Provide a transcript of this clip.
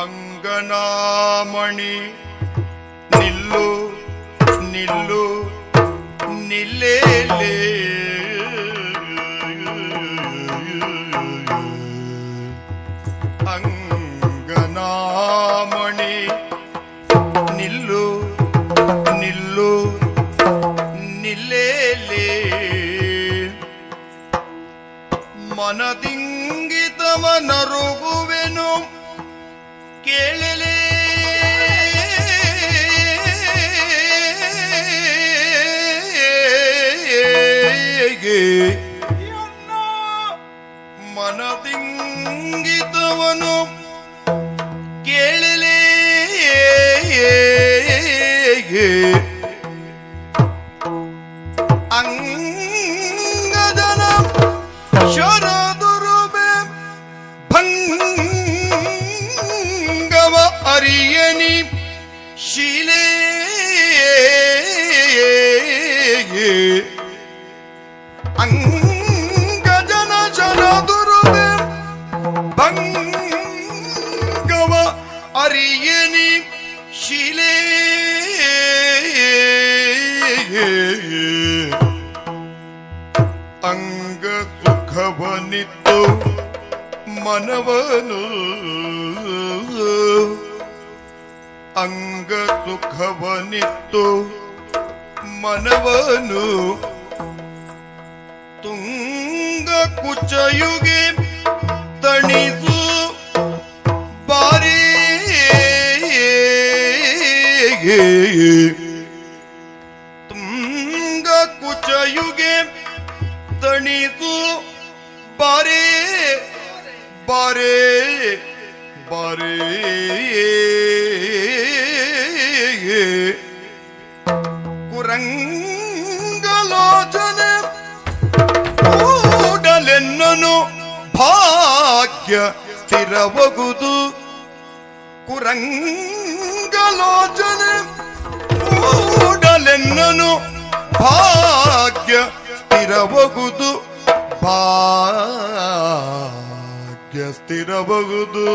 ಅಂಗನಾಮಣಿ ನಿಲ್ಲು ನಿಲ್ಲು ನಿಲ್ಲೇ ಅಂಗನಾಮಣಿ ನಿಲ್ಲು ನಿಲ್ಲು ನಿಲ್ಲೇಲೇ. ಮನದಿಂಗಿತವನರುಗುವೆನು ಕೇಳಲೇ? ಮನದಿಂಗಿತವನು ಕೇಳಲೇ? ಅಂಗದನ ಶರದುರುಬೆ ശിലേ അംഗജന ജനതുരുവേ ഭംഗവ അറിയനി ശിലേ അംഗ സുഖവനിത്തു മനവനു ಅಂಗ ಸುಖವನಿತ್ತು ಮನವನು ತುಂಗ ಕುಚಯುಗೆ ತಣಿಸು. ಬಾರಿ ತುಂಗ ಕುಚಯುಗೆ ತಣಿಸು. ಬಾರೆ ಬಾರೆ ಬಾರೆ కురంగలోచన కూడలెన్నను భాగ్య స్థిరవగుదు. కురంగలోచన కూడలెన్నను భాగ్య స్థిరవగుదు. భాగ్య స్థిరవగుదు.